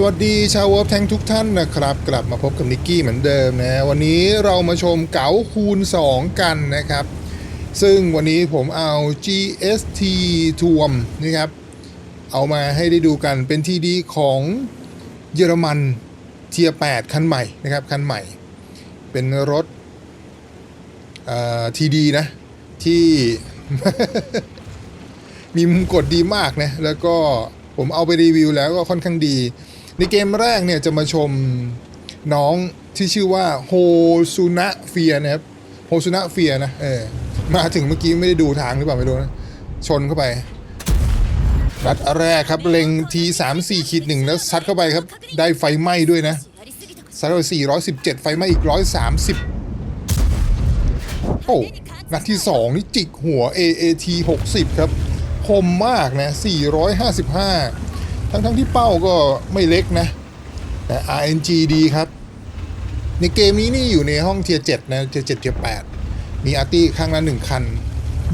สวัสดีชาวเวอลแทงทุกท่านนะครับ กลับมาพบกับนิกกี้เหมือนเดิมนะวันนี้เรามาชมเก๋าคูณ 2 กันนะครับ ซึ่งวันนี้ผมเอา GST ทวมนะครับ เอามาให้ได้ดูกันเป็นทีดีของเยอรมันเทีย8คันใหม่นะครับคันใหม่ เป็นรถทีดีนะ ที่มีมุมกดดีมากนะแล้วก็ผมเอาไปรีวิวแล้วก็ค่อนข้างดี ในเกมแรกเนี่ยจะมาชมน้องที่ชื่อว่าโฮซุนะเฟียนะครับโฮซุนะเฟียนะเออมาถึงเมื่อกี้ไม่ได้ดูทางหรือเปล่าไม่รู้นะชนเข้าไปรัดแรกครับเล็งทีสามสี่ขีดหนึ่งแล้วซัดเข้าไปครับ ได้ไฟไหม้ด้วยนะซัดไปสี่ร้อยสิบเจ็ดไฟไหม้อีกร้อยสามสิบโอ้นัดที่สองนี่จิกหัว AAT 60 ครับคมมากนะ455 ทั้งๆที่เป้าก็ไม่เล็กนะ แต่ RNG ดีครับ ในเกมนี้นี่อยู่ในห้องเทียร์7นะเทียร์7เทียร์8มีอาร์ตี้ข้างละหนึ่งคัน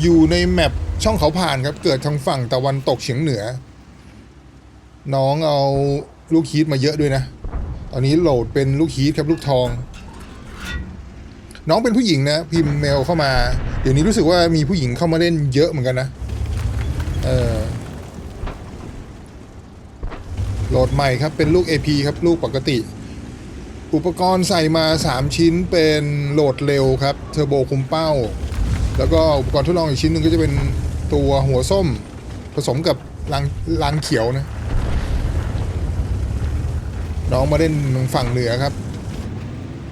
อยู่ในแมปช่องเขาผ่านครับ เกิดทางฝั่งตะวันตกเฉียงเหนือ น้องเอาลูกฮีทมาเยอะด้วยนะ ตอนนี้โหลดเป็นลูกฮีทครับลูกทอง น้องเป็นผู้หญิงนะ พิมพ์เมลเข้ามา เดี๋ยวนี้รู้สึกว่ามีผู้หญิงเข้ามาเล่นเยอะเหมือนกันนะ เออ โหลดใหม่ครับ เป็นลูก AP ครับ ลูกปกติ อุปกรณ์ใส่มา 3 ชิ้นเป็นโหลดเร็วครับ เทอร์โบคุมเป้า แล้วก็อุปกรณ์ทดลองอีกชิ้นหนึ่งก็จะเป็นตัวหัวส้ม ผสมกับลางลางเขียวนะ น้องมาเล่นฝั่งเหนือครับ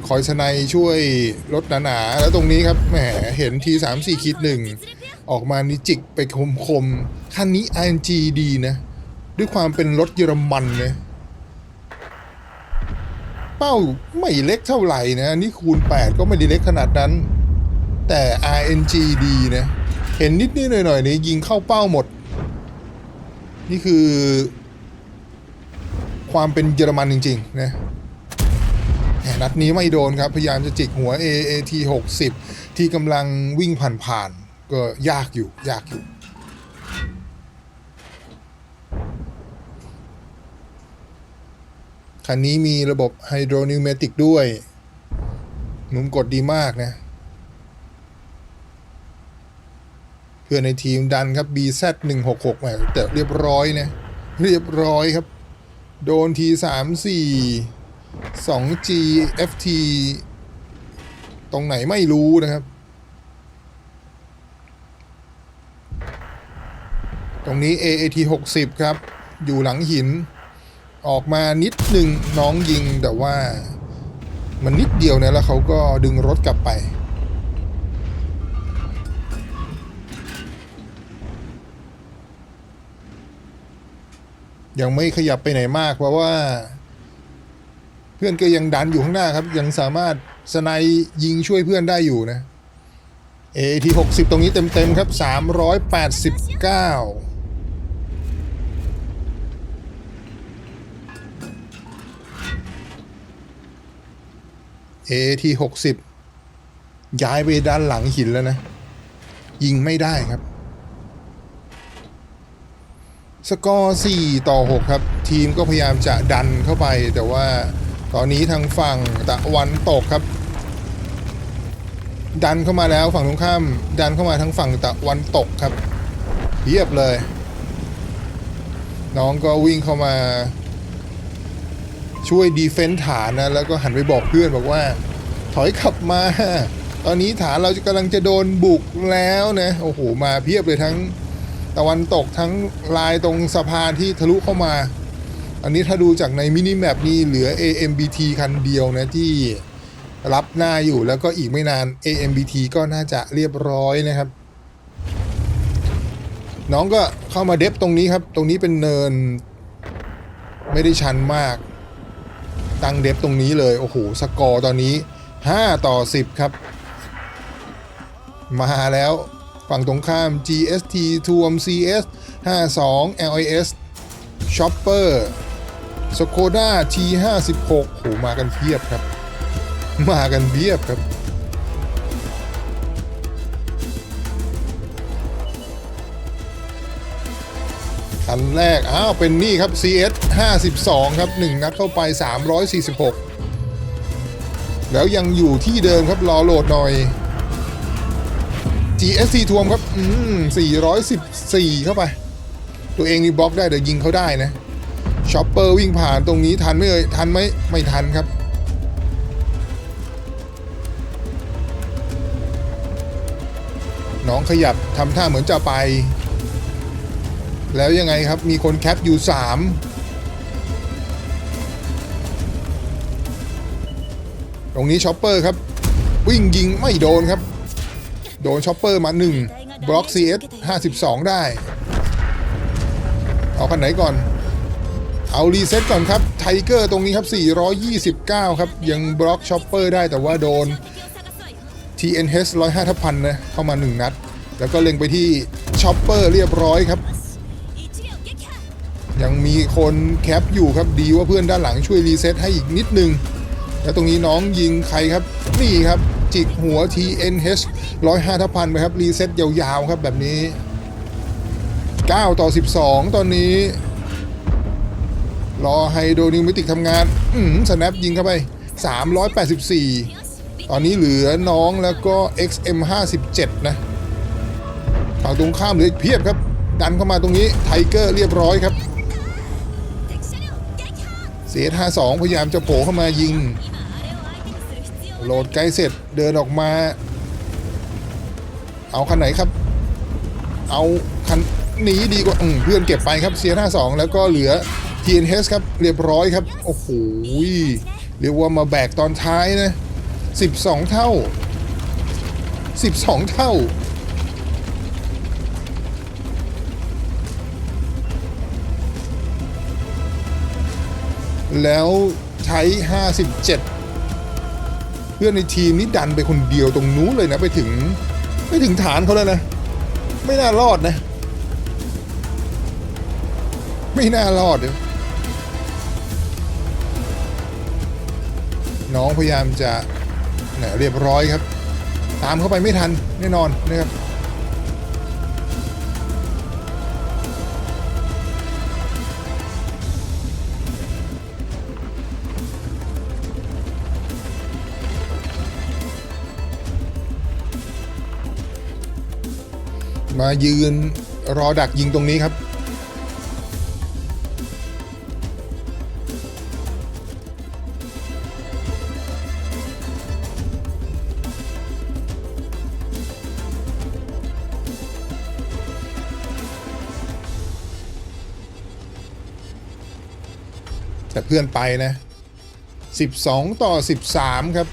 คอยชนายช่วยรถหนาๆ แล้วตรงนี้ครับแหมเห็นทีสามสี่คิดหนึ่งออกมานิจิกไปคมคมๆคันนี้ ING ดีนะ ด้วยความเป็นรถเยอรมันนะเป้าไม่เล็กเท่าไหร่นะนี่คูณ 8 ก็ไม่ได้เล็กขนาดนั้น แต่ RNG ดีนะเห็นนิดนิดหน่อยหน่อยนี่ยิงเข้าเป้าหมด นี่คือ ความเป็นเยอรมันจริง ๆ นะแหมนัดนี้ไม่โดนครับ พยายามจะจิกหัว AAT 60 ที่กำลังวิ่งผ่านๆก็ยากอยู่ยากอยู่ คันนี้มีระบบไฮโดรนิวเมติกด้วยหนุมกดดีมากนะ เพื่อนในทีมดันครับ BZ166 แหมแต่เรียบร้อยนะ เรียบร้อยครับ โดนทีสามสี่ 2G FT ตรงไหนไม่รู้นะครับ ตรงนี้ AAT 60 ครับ อยู่หลังหิน ออกมานิดหนึ่งน้องยิงแต่ว่ามันนิดเดียวนะแล้วเขาก็ดึงรถกลับไป ยังไม่ขยับไปไหนมากเพราะว่า เพื่อนก็ยังดันอยู่ข้างหน้าครับ ยังสามารถสไนด์ยิงช่วยเพื่อนได้อยู่นะ AT 60 ตรงนี้เต็มๆครับ 389 AT 60ย้ายไปด้านหลังหินแล้วนะ ยิงไม่ได้ครับ สกอร์4ต่อ6ครับ ทีมก็พยายามจะดันเข้าไป แต่ว่าตอนนี้ทางฝั่งตะวันตกครับดันเข้ามาแล้วฝั่งตรงข้าม ดันเข้ามาทั้งฝั่งตะวันตกครับเรียบเลย น้องก็วิ่งเข้ามา ช่วยดีเฟนต์ฐานนะแล้วก็หันไปบอกเพื่อนบอกว่า ถอยขับมา ตอนนี้ฐานเรากำลังจะโดนบุกแล้วนะโอ้โหมาเพียบเลยทั้งตะวันตกทั้งลายตรงสะพานที่ทะลุเข้ามา อันนี้ถ้าดูจากในมินิแมปนี่เหลือ AMBT คันเดียวนะที่รับหน้าอยู่แล้วก็อีกไม่นาน AMBT ก็น่าจะเรียบร้อยนะครับ น้องก็เข้ามาเดฟตรงนี้ครับ ตรงนี้เป็นเนิน ไม่ได้ชันมาก ตั้งเดฟตรงนี้เลย โอ้โห สกอร์ตอนนี้ 5 ต่อ 10 ครับ มาแล้วฝั่งตรงข้าม GST ทวม CS 52 LIS Shopper Skoda T56 โหมากันเพียบครับ มากันเพียบครับ คันแรก อ้าว เป็นนี่ครับ CS 52 ครับ 1 นัดเข้าไป 346 แล้วยังอยู่ที่เดิมครับ รอโหลดหน่อย GSC ทวมครับ อืม 414 เข้าไป ตัวเองนี่บล็อกได้ เดี๋ยวยิงเขาได้นะช็อปเปอร์วิ่งผ่านตรงนี้ทันไหมเอ่ยทันไหมไม่ทันครับน้องขยับทำท่าเหมือนจะไป แล้วยังไงครับ มีคนแคปอยู่ 3 ตรงนี้ช็อปเปอร์ครับ วิ่งยิงไม่โดนครับ โดนช็อปเปอร์มา 1 บล็อก CS 52 ได้ เอาคันไหนก่อน เอารีเซ็ตก่อนครับ ไทเกอร์ตรงนี้ครับ 429 ครับ ยังบล็อกช็อปเปอร์ได้แต่ว่าโดน TNH 105ทับพันนะเข้ามา 1 นัด แล้วก็เล็งไปที่ช็อปเปอร์เรียบร้อยครับ ยังมีคนแคปอยู่ครับดีว่าเพื่อนด้านหลังช่วยรีเซ็ตให้อีกนิดนึง แล้วตรงนี้น้องยิงใครครับ นี่ครับ จิกหัว TNH 105ทัพันไปครับรีเซ็ตยาวๆครับแบบนี้ 9 ต่อ 12 ตอนนี้ รอไฮโดรนิวมิติกทำงานอืมสแนปยิงเข้าไป 384 ตอนนี้เหลือน้องแล้วก็ XM57 นะฝั่งตรงข้ามเหลืออีกเพียบครับ ดันเข้ามาตรงนี้ไทเกอร์เรียบร้อยครับ เสียท่าสองพยายามจะโผล่เข้ามายิง โหลดใกลเสร็จเดินออกมา เอาคันไหนครับ เอาคันนี้ดีกว่าอืมเพื่อนเก็บไปครับเสียท่าสองแล้วก็เหลือ TNH ครับเรียบร้อยครับ โอ้โหเรียกว่ามาแบกตอนท้ายนะ 12 เท่า 12 เท่า แล้วใช้ 57 เพื่อนในทีมนี่ดันไปคนเดียวตรงนู้นเลยนะ ไปถึงไปถึงฐานเขาแล้วนะ ไม่น่ารอดนะ ไม่น่ารอดเลยน้องพยายามจะเนี่ยเรียบร้อยครับ ตามเข้าไปไม่ทันแน่นอนนะครับ มายืนรอดักยิงตรงนี้ครับ แต่เพื่อนไปนะ 12 ต่อ 13 ครับ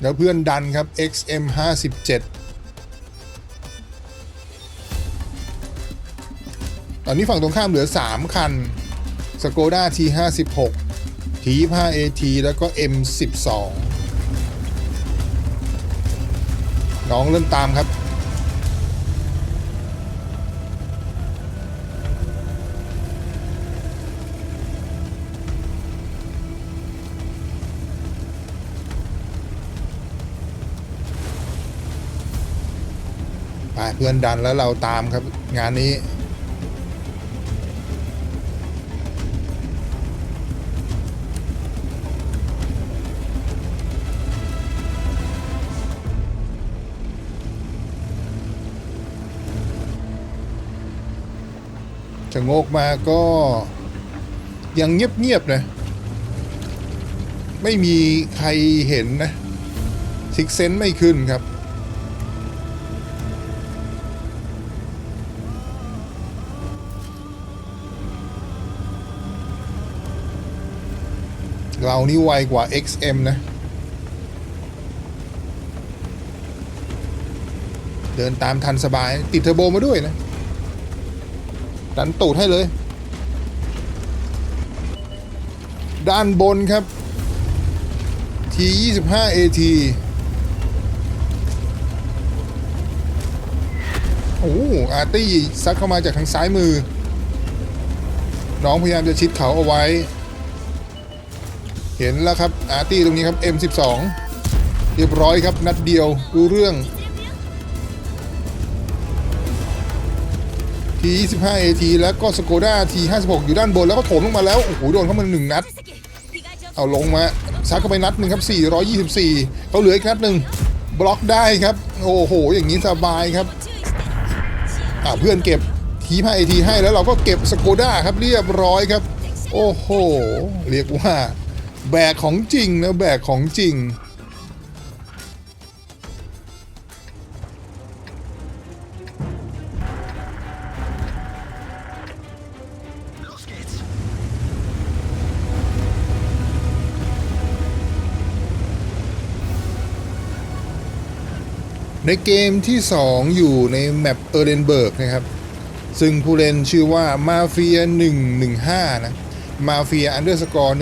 แล้วเพื่อนดันครับ XM 57 ตอนนี้ฝั่งตรงข้ามเหลือ 3 คันสโกด้า T56 T25AT แล้วก็ M12 น้องเริ่มตามครับ ไปเพื่อนดันแล้วเราตามครับงานนี้ะโงกมาก็ยังเงียบๆนะ ไม่มีใครเห็นนะซิกเซนไม่ขึ้นครับ เรานี่ไวกว่า XM นะ เดินตามทันสบาย ติดเทอร์โบมาด้วยนะ ดันตูดให้เลย ด้านบนครับ T25 AT โอ้อาร์ตี้ซัดเข้ามาจากทางซ้ายมือ น้องพยายามจะชิดเขาเอาไว้ เห็นแล้วครับอาร์ตี้ตรงนี้ครับ M12 เรียบร้อยครับนัดเดียวรู้เรื่อง T25 AT แล้วก็สโกด้า T56 อยู่ด้านบนแล้วก็โถมลงมาแล้ว โอ้โห โดนเข้ามาหนึ่งนัด เอาลงมาซัดเข้าไปนัดหนึ่งครับ 424เขาเหลืออีกนัดหนึ่งบล็อกได้ครับ โอ้โห อย่างนี้สบายครับอ่าเพื่อนเก็บทีพาไอทีให้แล้วเราก็เก็บสโกด้าครับเรียบร้อยครับ โอ้โห เรียกว่า แบกของจริงนะแบกของจริง ในเกมที่ 2 อยู่ในแมปเออร์เรนเบิร์กนะครับ ซึ่งผู้เล่นชื่อว่ามาเฟีย115 นะ มาเฟียอันเดอร์สกอร์115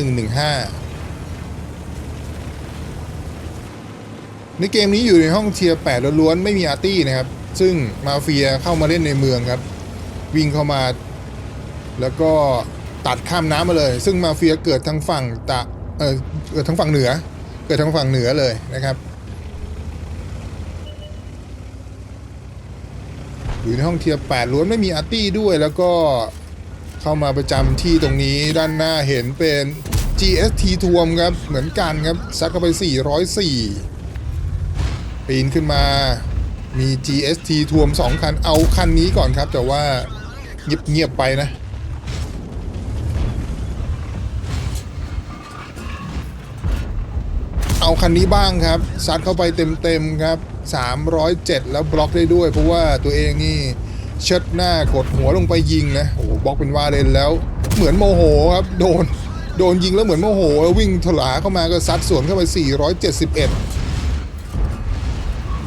ในเกมนี้อยู่ในห้องเทียร์8ล้วนๆไม่มีอาร์ตี้นะครับ ซึ่งมาเฟียเข้ามาเล่นในเมืองครับ วิ่งเข้ามา แล้วก็ตัดข้ามน้ำมาเลย ซึ่งมาเฟียเกิดทางฝั่งตะเออเกิดทางฝั่งเหนือ เกิดทางฝั่งเหนือเลยนะครับ อยู่ในห้องเทียร์8ล้วนไม่มีอาร์ตี้ด้วยแล้วก็เข้ามาประจำที่ตรงนี้ด้านหน้าเห็นเป็น GST ทวมครับ เหมือนกันครับซัดเข้าไป 404 ปีนขึ้นมามี GST ทวม 2 คันเอาคันนี้ก่อนครับแต่ว่าเงียบๆไปนะเอาคันนี้บ้างครับซัดเข้าไปเต็มๆครับ 307 แล้วบล็อกได้ด้วย เพราะว่าตัวเองนี่เชิดหน้ากดหัวลงไปยิงนะโอ้บล็อกเป็นวาเลนแล้ว เหมือนโมโหครับ โดนโดนยิงแล้วเหมือนโมโห แล้ววิ่งถลาเข้ามาก็ซัดสวนเข้าไป 471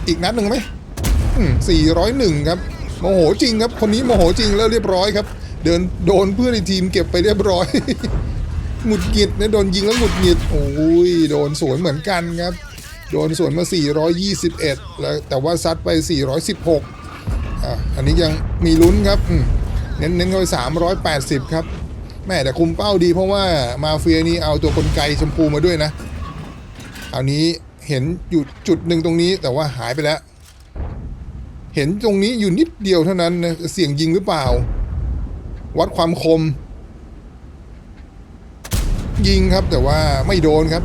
อีกนัดหนึ่งไหมอืม401 ครับโมโหจริงครับ คนนี้โมโหจริงแล้วเรียบร้อยครับ เดินโดนเพื่อนในทีมเก็บไปเรียบร้อยหงุดหงิดนะโดนยิงแล้วหงุดหงิดโอ้ยโดนสวนเหมือนกันครับ โดนส่วนมา 421 แล้วแต่ว่าซัดไป 416อะอันนี้ยังมีลุ้นครับเน้นเน้นเข้าไป380 ครับแม่แต่คุมเป้าดีเพราะว่ามาเฟียนี่เอาตัวกลไกชมพูมาด้วยนะอันนี้เห็นอยู่จุดหนึ่งตรงนี้แต่ว่าหายไปแล้ว เห็นตรงนี้อยู่นิดเดียวเท่านั้นนะเสี่ยงยิงหรือเปล่า วัดความคม ยิงครับแต่ว่าไม่โดนครับ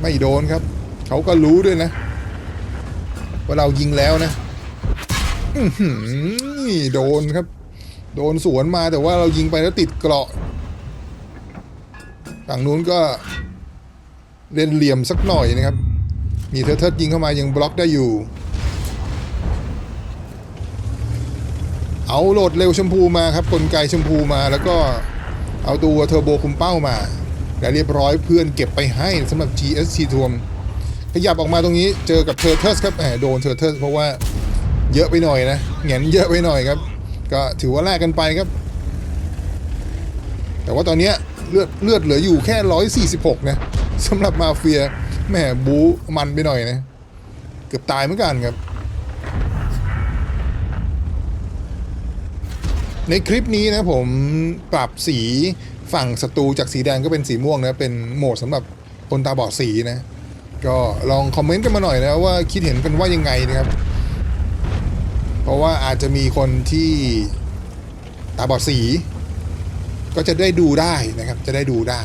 ไม่โดนครับ เขาก็รู้ด้วยนะ ว่าเรายิงแล้วนะอืโดนครับ โดนสวนมาแต่ว่าเรายิงไปแล้วติดเกราะฝั่งนู้นก็เล่นเหลี่ยมสักหน่อยนะครับ มีเทอร์เทิร์ยิงเข้ามายังบล็อกได้อยู่ เอาโหลดเร็วชมพูมาครับกลไกชมพูมาแล้วก็เอาตัวเทอร์โบคุมเป้ามา และเรียบร้อยเพื่อนเก็บไปให้สำหรับ GSC ทวมขยับออกมาตรงนี้เจอกับเทอร์เทิร์สครับแหมโดนเทอร์เทิร์สเพราะว่าเยอะไปหน่อยนะเงนเยอะไปหน่อยครับ ก็ถือว่าแลกกันไปครับ แต่ว่าตอนนี้เลือดเลือดเหลืออยู่แค่ 146 นะสำหรับมาเฟียแหมบูมันไปหน่อยนะเกือบตายเหมือนกันครับ ในคลิปนี้นะผมปรับสี ฝั่งศัตรูจากสีแดงก็เป็นสีม่วงนะ เป็นโหมดสำหรับคนตาบอดสีนะ ก็ลองคอมเมนต์กันมาหน่อยนะว่าคิดเห็นกันว่ายังไงนะครับ เพราะว่าอาจจะมีคนที่ตาบอดสี ก็จะได้ดูได้นะครับ จะได้ดูได้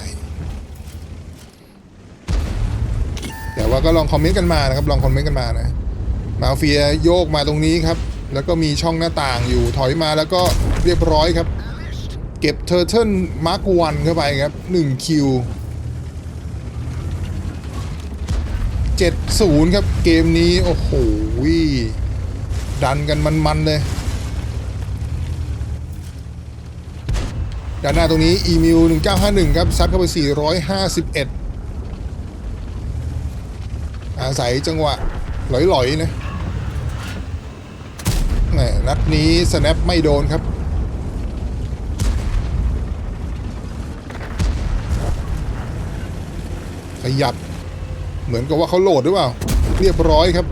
แต่ว่าก็ลองคอมเมนต์กันมานะครับ ลองคอมเมนต์กันมานะ มาเฟียโยกมาตรงนี้ครับ แล้วก็มีช่องหน้าต่างอยู่ถอยมาแล้วก็เรียบร้อยครับ เก็บเทอร์เทิลมาร์กวันเข้าไปครับ1คิว70 ครับ เกมนี้ โอ้โหดันกันมัน ๆ เลยด้านหน้าตรงนี้ อีมิว1951 ครับ ซัดเข้าไป 451 อาศัยจังหวะ หลอย ๆ นะแหมนัดนี้ สแนปไม่โดนครับ ขยับ เหมือนกับว่าเขาโหลดหรือเปล่า เรียบร้อยครับ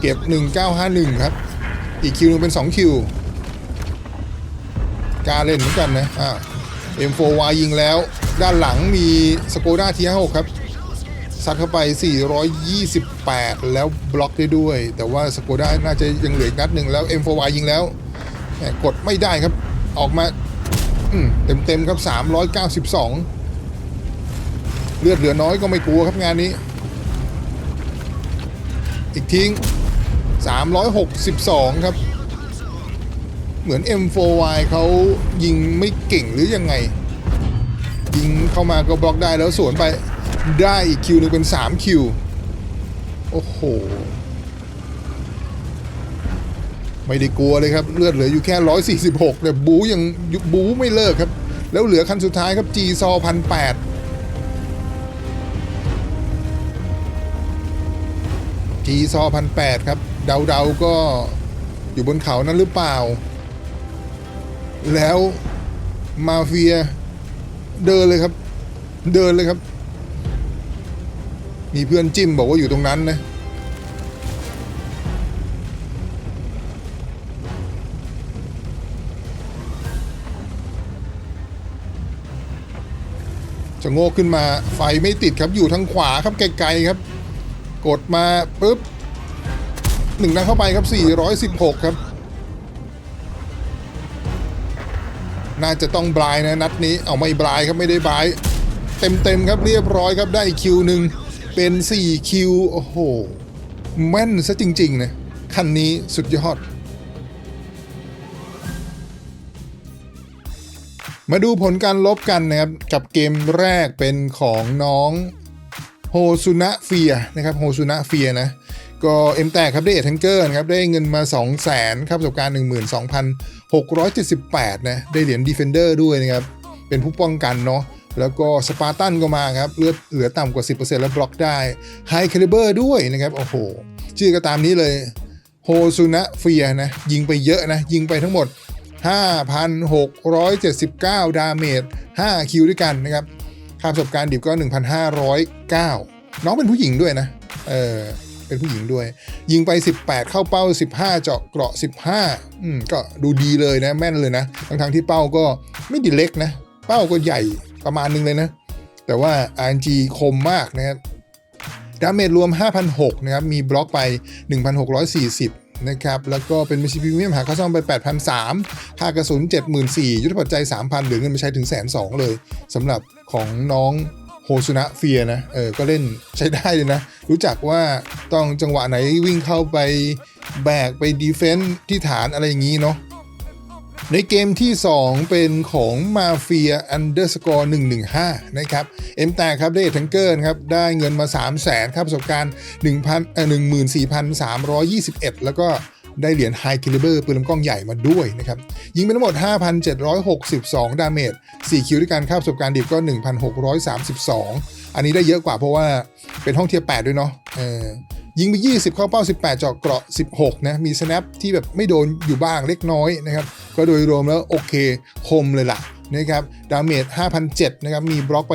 เก็บ 1951 ครับ อีกคิวหนึงเป็น 2 คิวกล้าเล่นเหมือนกันนะอ่า M4Y ยิงแล้ว ด้านหลังมีสโกด้า T56 ครับซัดเข้าไป 428 แล้วบล็อกได้ด้วย แต่ว่าสโกด้าน่าจะยังเหลืออีกนัดหนึ่งแล้ว M4Y ยิงแล้วกดไม่ได้ครับ ออกมาเต็มเต็มๆครับ 392เลือดเหลือน้อยก็ไม่กลัวครับงานนี้ อีกทิ้ง 362 ครับ เหมือน M4Y เขายิงไม่เก่งหรือยังไง ยิงเข้ามาก็บล็อกได้แล้วสวนไปได้อีกคิวหนึงเป็น 3 คิว โอ้โห ไม่ได้กลัวเลยครับ เลือดเหลืออยู่แค่ 146แต่บูยังบูไม่เลิกครับ แล้วเหลือคันสุดท้ายครับ G ซอพันแปด G ซอพันแปดครับ เดาๆก็อยู่บนเขานั้นหรือเปล่า แล้วมาเฟียเดินเลยครับ เดินเลยครับ มีเพื่อนจิ้มบอกว่าอยู่ตรงนั้นนะจะโงกขึ้นมาไฟไม่ติดครับอยู่ทางขวาครับไกลๆครับ กดมาปุ๊บหนึ่งนัดเข้าไปครับ 416 ครับ น่าจะต้องบลายนะนัดนี้เอาไม่บลายครับไม่ได้บลาย เต็มๆครับเรียบร้อยครับได้คิวหนึ่งเป็น 4 คิว โอ้โห แม่นซะจริง ๆ นะ คันนี้สุดยอด มาดูผลการลบกันนะครับ กับเกมแรกเป็นของน้อง ซุนะเฟียนะครับโฮซุนะเฟียนะก็เอ็มแตกครับได้เอทังเกอร์นะครับได้เงินมา 2 0 0 0 0 0ครับประสบการณ์ 12,678 นะได้เหรียญดีเฟนเดอร์ด้วยนะครับ เป็นผู้ป้องกันเนาะแล้วก็สปาร์ตันก็มาครับเลือดเหลือต่ำกว่า 10%แล้วบล็อกได้ไฮคาลิเบอร์ด้วยนะครับ โอ้โห ชื่อก็ตามนี้เลยโฮซุนะเฟียนะ ยิงไปเยอะนะ ยิงไปทั้งหมด 5,679 ดาเมจ 5 คิวด้วยกันนะครับ ค่าประสบการณ์ดิบก็ 1,509 น้องเป็นผู้หญิงด้วยนะ เออ เป็นผู้หญิงด้วย ยิงไป 18 เข้าเป้า 15 เจาะเกราะ 15 อืม ก็ดูดีเลยนะ แม่นเลยนะ ทั้งทงที่เป้าก็ไม่ดีเล็กนะ เป้าก็ใหญ่ประมาณนึงเลยนะ แต่ว่า RNG คมมากนะครับดาเมจรวม 5,006นะครับ มีบล็อกไป 1,640 นะครับแล้วก็เป็นมิชิพรีเมียมหาค่าซ่อมไป 8,003ค่ากระสุน 74,000 ยุทธปัจจัย 3,000 เหลือเงินไปใช้ถึงแสนสองเลยสำหรับของน้องโฮซุนะเฟียนะเออก็เล่นใช้ได้เลยนะ รู้จักว่าต้องจังหวะไหนวิ่งเข้าไปแบกไปดีเฟนต์ที่ฐานอะไรอย่างนี้เนาะ ในเกมที่ 2 เป็นของมาเฟีย underscore 115 นะครับ เอ็มแตกครับได้ทังเกอร์ครับ ได้เงินมา 3 0 0แสนครับประสบการณ์1,000เอ่อ14,321 แล้วก็ได้เหรียญไฮคิลิเบอร์ปืนลำกล้องใหญ่มาด้วยนะครับ ยิงไปทั้งหมด 5,762 ดาเมจ 4 คิวด้วยกันค่าประสบการณ์ดิบก็ 1,632 อันนี้ได้เยอะกว่าเพราะว่าเป็นห้องเทียร์8ด้วยเนาะเออ ยิงไป 20 เข้าเป้า 18 เจาะเกราะ 16 นะ มีสแนปที่แบบไม่โดนอยู่บ้างเล็กน้อยนะครับ ก็โดยรวมแล้วโอเคคมเลยล่ะนะครับ ดาเมจ5,007นะครับ มีบล็อกไป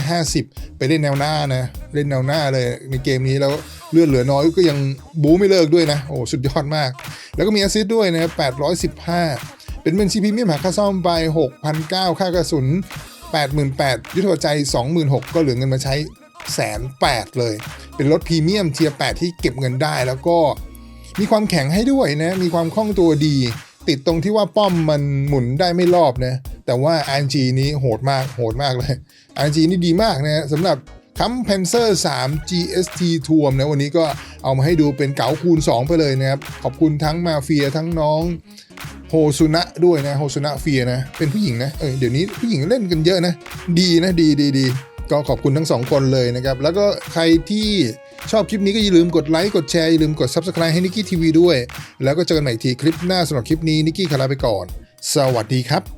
1,950 ไปเล่นแนวหน้านะ เล่นแนวหน้าเลยในเกมนี้แล้วเลือดเหลือน้อยก็ยังบูไม่เลิกด้วยนะ โอ้สุดยอดมาก แล้วก็มีแอสซิสด้วยนะครับ815 เป็นเบนซีพีมีมหาค่าซ่อมไป 6,900 ค่ากระสุน 88,000ยุทธหัวใจ26,000 ก็เหลือเงินมาใช้แสนแปดเลย เป็นรถพรีเมียมเทียร์8ที่เก็บเงินได้ แล้วก็มีความแข็งให้ด้วยนะ มีความคล่องตัวดี ติดตรงที่ว่าป้อมมันหมุนได้ไม่รอบนะ แต่ว่า RNG นี้โหดมากโหดมากเลย RNG นี่ดีมากนะสำหรับคัมเพนเซอร์3 GST ทวมนะวันนี้ก็เอามาให้ดูเป็นเก๋าคูณ 2 ไปเลยนะครับ ขอบคุณทั้งมาเฟียทั้งน้องโฮซุนะด้วยนะโฮซุนะเฟียนะ เป็นผู้หญิงนะ เออเดี๋ยวนี้ผู้หญิงเล่นกันเยอะนะ ดีนะดีดีดี ก็ขอบคุณทั้งสองคนเลยนะครับ แล้วก็ใครที่ชอบคลิปนี้ก็อย่าลืมกดไลค์กดแชร์อย่าลืมกด Subscribe ให้นิกกี้ทีวีด้วย แล้วก็เจอกันใหม่ทีคลิปหน้าสำหรับคลิปนี้นิกกี้ขอลาไปก่อน สวัสดีครับ